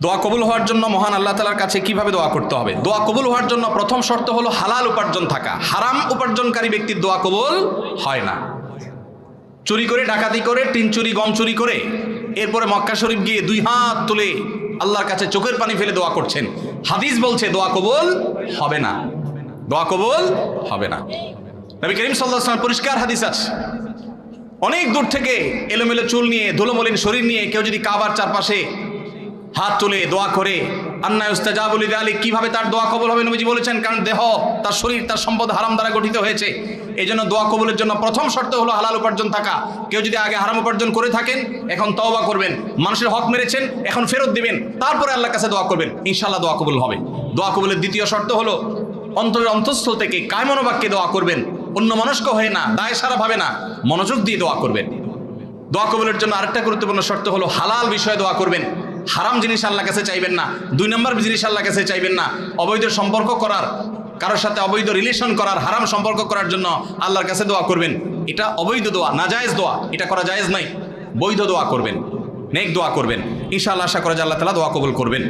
দোয়া কবুল হওয়ার জন্য মহান আল্লাহ তালার কাছে কীভাবে দোয়া করতে হবে? দোয়া কবুল হওয়ার জন্য প্রথম শর্ত হলো হালাল উপার্জন থাকা। হারাম উপার্জনকারী ব্যক্তির দোয়া কবুল হয় না। চুরি করে, ডাকাতি করে, টিন চুরি, গম চুরি করে, এরপরে মক্কা শরীফ গিয়ে দুই হাত তুলে আল্লাহর কাছে চোখের পানি ফেলে দোয়া করছেন। হাদিস বলছে দোয়া কবুল হবে না। দোয়া কবুল হবে না। নবী করিম সাল্লাহ পরিষ্কার হাদিস আছে। অনেক দূর থেকে এলোমেলো চুল নিয়ে, ধুলোমলিন শরীর নিয়ে কেউ যদি কাবার চারপাশে হাত তুলে দোয়া করে। আন্না উস্তাজাবুল আলী কীভাবে তার দোয়া কবল হবে নবীজি বলেছেন, কারণ দেহ, তার শরীর, তার সম্পদ হারাম দ্বারা গঠিত হয়েছে। এই জন্য দোয়া কবুলের জন্য প্রথম শর্ত হলো হালাল উপার্জন থাকা। কেউ যদি আগে হারাম উপার্জন করে থাকেন, এখন তওবা করবেন। মানুষের হক মেরেছেন, এখন ফেরত দিবেন। তারপরে আল্লাহর কাছে দোয়া করবেন। ইনশাল্লাহ দোয়া কবুল হবে। দোয়া কবুলের দ্বিতীয় শর্ত হলো, অন্তরের অন্তঃস্থল থেকে কায়মনোবাক্যে দোয়া করবেন। অন্য মনস্ক হয়ে না, দায় সারা ভাবে না, মনোযোগ দিয়ে দোয়া করবেন। দোয়া কবুলের জন্য আরেকটা গুরুত্বপূর্ণ শর্ত হলো, হালাল বিষয়ে দোয়া করবেন। হারাম জিনিস আল্লাহ কাছে চাইবেন না। দুই নম্বর জিনিস আল্লাহ কাছে চাইবেন না। অবৈধ সম্পর্ক করার, কারোর সাথে অবৈধ রিলেশন করার, হারাম সম্পর্ক করার জন্য আল্লাহর কাছে দোয়া করবেন। এটা অবৈধ দোয়া, নাজায়েজ দোয়া। এটা করা জায়েজ নাই। বৈধ দোয়া করবেন। নেক দোয়া করবেন। ইনশাআল্লাহ আশা করা যায় আল্লাহ তালা দোয়া কবুল করবেন।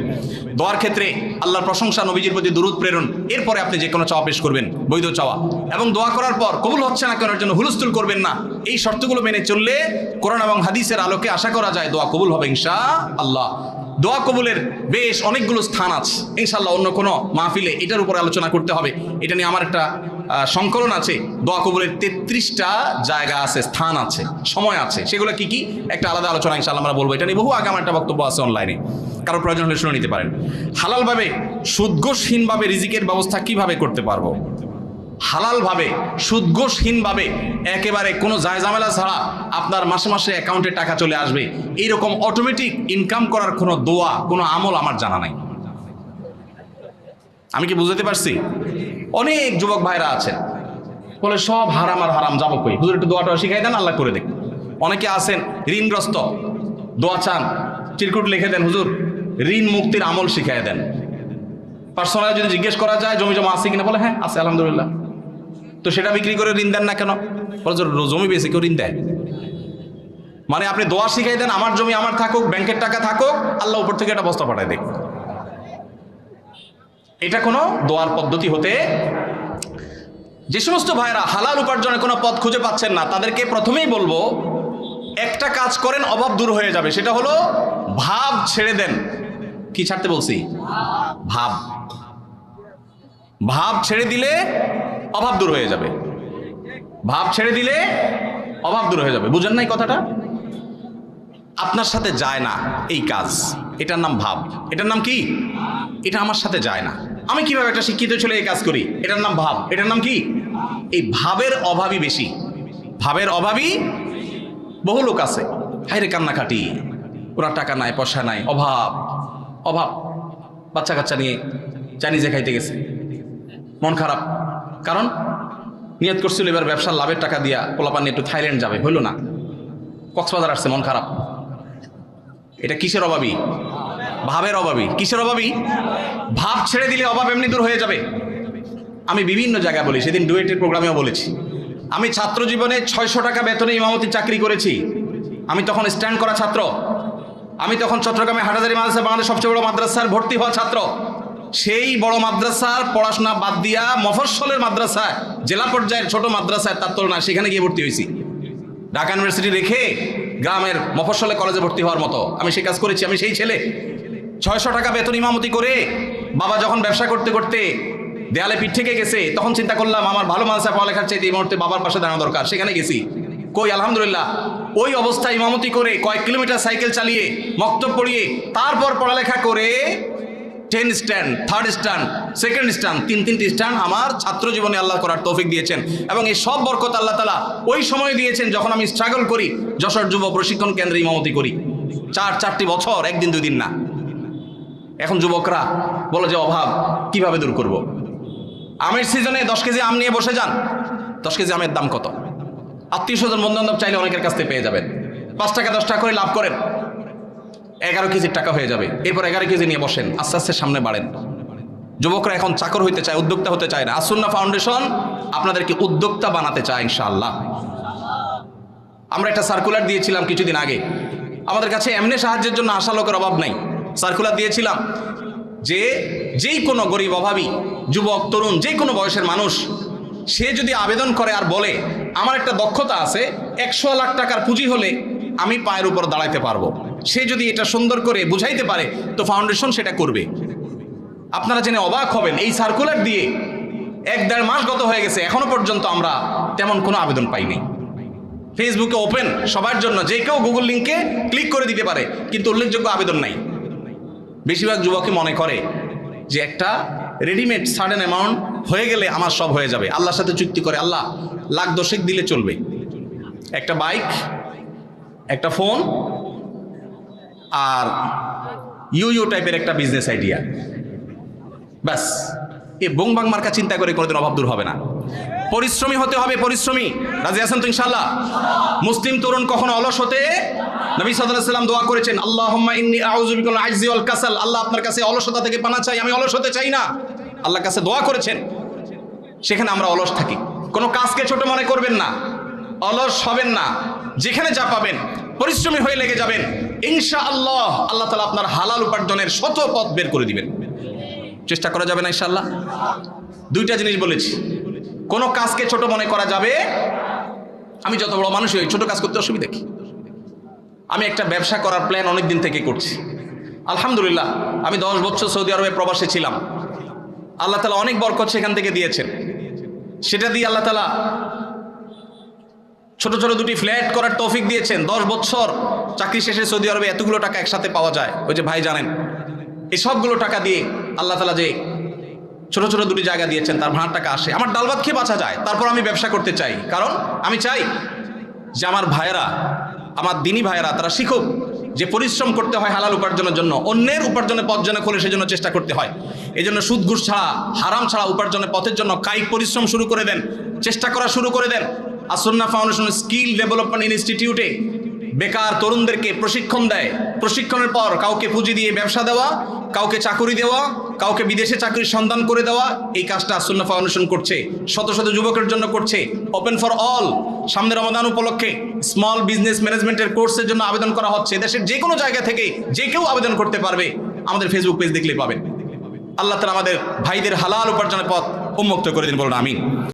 দোয়ার ক্ষেত্রে আল্লাহর প্রশংসা, নবীজির প্রতি দুরুদ, প্রেরণ, এরপরে আপনি যে কোনো চাওয়া পেশ করবেন, বৈধ চাওয়া। এবং দোয়া করার পর কবুল হচ্ছে না কেনার জন্য হুলস্থুল করবেন না। এই শর্তগুলো মেনে চললে কোরআন এবং হাদিসের আলোকে আশা করা যায় দোয়া কবুল হবে ইনশা আল্লাহ দোয়া কবুলের বেশ অনেকগুলো স্থান আছে। ইনশাল্লাহ অন্য কোনো মাহফিলে এটার উপর আলোচনা করতে হবে। এটা নিয়ে আমার একটা সংকলন আছে, দোয়া কবুলের তেত্রিশটা জায়গা আছে, স্থান আছে, সময় আছে। সেগুলো কি কি? একটা আলাদা আলোচনা ইনশাল্লাহ আমরা বলব। এটা নিয়ে বহু আগে আমার একটা বক্তব্য আছে অনলাইনে কারও প্রয়োজন হলে শুনে নিতে পারেন। হালালভাবে, সুদঘোষহীনভাবে রিজিকের ব্যবস্থা কীভাবে করতে পারব? হালালভাবে, সুদঘোষহীনভাবে, একেবারে কোনো জায়জামেলা ছাড়া আপনার মাসে মাসে অ্যাকাউন্টে টাকা চলে আসবে। এইরকম অটোমেটিক ইনকাম করার কোনো দোয়া, কোনো আমল আমার জানা নাই। আমি কি বুঝতে পারছি? অনেক যুবক ভাইরা আছেন। বলে, সব হারাম আর হারাম, যাব কই? হুজুর, একটু দোয়াটা শিখাই দেন, আল্লাহ করে দেখ। অনেকে আছেন, ঋণগ্রস্ত, দোয়া চান, চিরকুট লিখে দেন, হুজুর, ঋণ মুক্তির আমল শিখাই দেন। পার্সোনাল যদি জিজ্ঞেস করা যায়, জমি জমা আছে কিনা? বলে হ্যাঁ আছে, আলহামদুলিল্লাহ। তো সেটা বিক্রি করে ঋণ দেন না কেন? বলে জমি বেশি কেউ ঋণ দেয়। মানে আপনি দোয়া শিখাই দেন, আমার জমি আমার থাকুক, ব্যাংকের টাকা থাকুক, আল্লাহ উপর থেকে একটা বস্তা পাঠায় দেখ। এটা কোনো দোয়ার পদ্ধতি হতে যে সমস্ত ভাইরা হালাল উপার্জনের কোনো পথ খুঁজে পাচ্ছেন না, তাদেরকে প্রথমেই বলব, একটা কাজ করেন, অভাব দূর হয়ে যাবে। সেটা হলো ভাব ছেড়ে দেন। কি ছাড়তে বলছি? ভাব। ভাব ছেড়ে দিলে অভাব দূর হয়ে যাবে। ভাব ছেড়ে দিলে অভাব দূর হয়ে যাবে। বুঝেন নাই কথাটা? আপনার সাথে যায় না এই কাজ। এটার নাম ভাব। এটার নাম কি? এটা আমার সাথে যায় না। আমি কীভাবে একটা শিক্ষিত ছেলে এই কাজ করি? এটার নাম ভাব। এটার নাম কি? এই ভাবের অভাবই বেশি। ভাবের অভাবই বহু লোক আছে। হাইরে কান্নাকাটি। ওরা টাকা নাই, পয়সা নাই, অভাব। অভাব। বাচ্চা কাচ্চা নিয়ে চাইনিজে খাইতে গেছে। মন খারাপ। কারণ নিয়ত করছিল এবার ব্যবসার লাভের টাকা দিয়া পোলাপান একটু থাইল্যান্ড যাবে। হইল না। কক্সবাজার আসছে, মন খারাপ। এটা কিসের অভাবী ভাবের অভাবী কিসের অভাবী ভাব ছেড়ে দিলে অভাব এমনি দূর হয়ে যাবে। আমি বিভিন্ন জায়গায় বলি, সেদিন ডুয়েটের প্রোগ্রামেও বলেছি। আমি ছাত্র জীবনে ছয়শো টাকা বেতনে ইমামতি চাকরি করেছি। আমি তখন স্ট্যান্ড করা ছাত্র। আমি তখন চট্টগ্রামে হাটাজারি মাদ্রাসা, বাংলাদেশ সবচেয়ে বড় মাদ্রাসার ভর্তি হওয়া ছাত্র। সেই বড় মাদ্রাসার পড়াশোনা বাদ দিয়া মফস্বলের মাদ্রাসায়, জেলা পর্যায়ের ছোট মাদ্রাসায় তার তুলনায় সেখানে গিয়ে ভর্তি হয়েছি। ঢাকা ইউনিভার্সিটি রেখে গ্রামের মফস্বলে কলেজে ভর্তি হওয়ার মতো। আমি সেই কাজ করেছি, আমি সেই ছেলে। ছয়শো টাকা বেতন ইমামতি করে বাবা যখন ব্যবসা করতে করতে দেয়ালে পিঠ থেকে গেছে, তখন চিন্তা করলাম, আমার ভালো মাদ্রাসা পড়ালেখার চাইতে এই মুহূর্তে বাবার পাশে দাঁড়ানো দরকার। সেখানে গেছি। কই, আলহামদুলিল্লাহ। ওই অবস্থায় ইমামতি করে কয়েক কিলোমিটার সাইকেল চালিয়ে মক্তব পড়িয়ে, তারপর পড়ালেখা করে ten stand, third stand, second stand, তিন তিনটি স্ট্যান্ড আমার ছাত্র জীবনে আল্লাহ করার তৌফিক দিয়েছেন। এবং এই সব বরকত আল্লাহ তালা ওই সময় দিয়েছেন যখন আমি স্ট্রাগল করি, যশোর যুব প্রশিক্ষণ কেন্দ্রে ইমামতি করি। চার, চারটি বছর, একদিন, দুই দিন না। এখন যুবকরা বলে যে, অভাব, কীভাবে দূর করব। আমের সিজনে দশ কেজি আম নিয়ে বসে যান। দশ কেজি আমের দাম কত? আত্মীয় স্বজন বন্ধু চাইলে অনেকের কাছ থেকে পেয়ে যাবেন। পাঁচ টাকা, দশ টাকা করে লাভ করেন। এগারো কেজির টাকা হয়ে যাবে। এরপর এগারো কেজি নিয়ে বসেন। আস্তে আস্তে সামনে বাড়েন। যুবকরা এখন চাকর হইতে চায়, উদ্যোক্তা হতে চায় না। আসুন্না ফাউন্ডেশন আপনাদেরকে উদ্যোক্তা বানাতে চায় ইনশাআল্লাহ। আমরা একটা সার্কুলার দিয়েছিলাম কিছুদিন আগে। আমাদের কাছে এমনি সাহায্যের জন্য আশা লোকের অভাব নাই। সার্কুলার দিয়েছিলাম যে যেই কোনো গরিব অভাবী, যুবক, তরুণ, যে কোনো বয়সের মানুষ, সে যদি আবেদন করে আর বলে, আমার একটা দক্ষতা আছে, একশো লাখ টাকার পুঁজি হলে আমি পায়ের উপর দাঁড়াইতে পারব। সে যদি এটা সুন্দর করে বুঝাইতে পারে, তো ফাউন্ডেশন সেটা করবে। আপনারা জেনে অবাক হবেন, এই সার্কুলার দিয়ে এক দেড় মাস গত হয়ে গেছে, এখনও পর্যন্ত আমরা তেমন কোনো আবেদন পাইনি ফেসবুকে ওপেন সবার জন্য, যে কেউ গুগল লিঙ্কে ক্লিক করে দিতে পারে, কিন্তু উল্লেখযোগ্য আবেদন নাই। বেশিরভাগ যুবকই মনে করে যে একটা রেডিমেড সার্টেন অ্যামাউন্ট হয়ে গেলে আমার সব হয়ে যাবে। আল্লাহর সাথে চুক্তি করে, আল্লাহ লাখ দশেক দিলে চলবে। একটা বাইক একটা ফোন আর ইউ ইউ টাইপের একটা বিজনেস আইডিয়া ব্যাস। এ বং বাং মার্কা চিন্তা করে কোনোদিন অভাব দূর হবে না। পরিশ্রমী হতে হবে, পরিশ্রমী। রাজি আছেন তো ইনশাল্লাহ মুসলিম তরুণ কখনো অলস হতে নবী সাল্লাম দোয়া করেছেন আজজি ওয়াল কাসাল। আল্লাহ আপনার কাছে অলসতা থেকে পানা চাই, আমি অলস হতে চাই না। আল্লাহর কাছে দোয়া করেছেন। সেখানে আমরা অলস থাকি। কোনো কাজকে ছোট মনে করবেন না। অলস হবেন না। যেখানে যা পাবেন। পরিশ্রমী হয়ে লেগে যাবেন। ইনশা আল্লাহ আল্লাহ তালা আপনার হালাল উপার্জনের শত পথ বের করে দিবেন। চেষ্টা করা যাবে না ইনশাল্লাহ দুইটা জিনিস বলেছি। কোনো কাজকে ছোট মনে করা যাবে? আমি যত বড় মানুষ হই, ছোট কাজ করতে অসুবিধা কি? আমি একটা ব্যবসা করার প্ল্যান অনেক দিন থেকে করছি। আলহামদুলিল্লাহ, আমি দশ বছর সৌদি আরবে প্রবাসে ছিলাম। আল্লাহ তালা অনেক বরকত সেখান থেকে দিয়েছেন। সেটা দিয়ে আল্লাহ তালা ছোট ছোট দুটি ফ্ল্যাট করার তৌফিক দিয়েছেন। দশ বছর চাকরি শেষে সৌদি আরবে এতগুলো টাকা একসাথে পাওয়া যায়। ওই যে ভাই জানেন এই সবগুলো টাকা দিয়ে আল্লাহ তালা যে ছোট ছোট দুটি জায়গা দিয়েছেন, তার ভাড়ার টাকা আসে। আমার ডাল ভাত খেয়ে বাঁচা যায়, তারপর আমি ব্যবসা করতে চাই। কারণ আমি চাই যে আমার ভাইয়েরা, আমার দিনী ভাইয়েরা, তারা শিখুক যে পরিশ্রম করতে হয় হালাল উপার্জনের জন্য, অন্যের উপার্জনের পথ যেন খোলে সেজন্য চেষ্টা করতে হয়। এই জন্য সুদ ছাড়া, হারাম ছাড়া উপার্জনের পথের জন্য কায়িক পরিশ্রম শুরু করে দেন, চেষ্টা করা শুরু করে দেন। আসন্না ফাউন্ডেশন স্কিল ডেভেলপমেন্ট ইনস্টিটিউটে বেকার তরুণদেরকে প্রশিক্ষণ দেয়। প্রশিক্ষণের পর কাউকে পুঁজি দিয়ে ব্যবসা দেওয়া, কাউকে চাকরি দেওয়া, কাউকে বিদেশে চাকরির সন্ধান করে দেওয়া, এই কাজটা আসন্না ফাউন্ডেশন করছে। শত শত যুবকের জন্য করছে। ওপেন ফর অল সামনে রমাদান উপলক্ষে স্মল বিজনেস ম্যানেজমেন্টের কোর্সের জন্য আবেদন করা হচ্ছে। দেশের যে কোনো জায়গা থেকে যে কেউ আবেদন করতে পারবে। আমাদের ফেসবুক পেজ দেখলেই পাবেন। আল্লাহ তালা আমাদের ভাইদের হালাল উপার্জনের পথ উন্মুক্ত করে দিন বলুন, আমিন।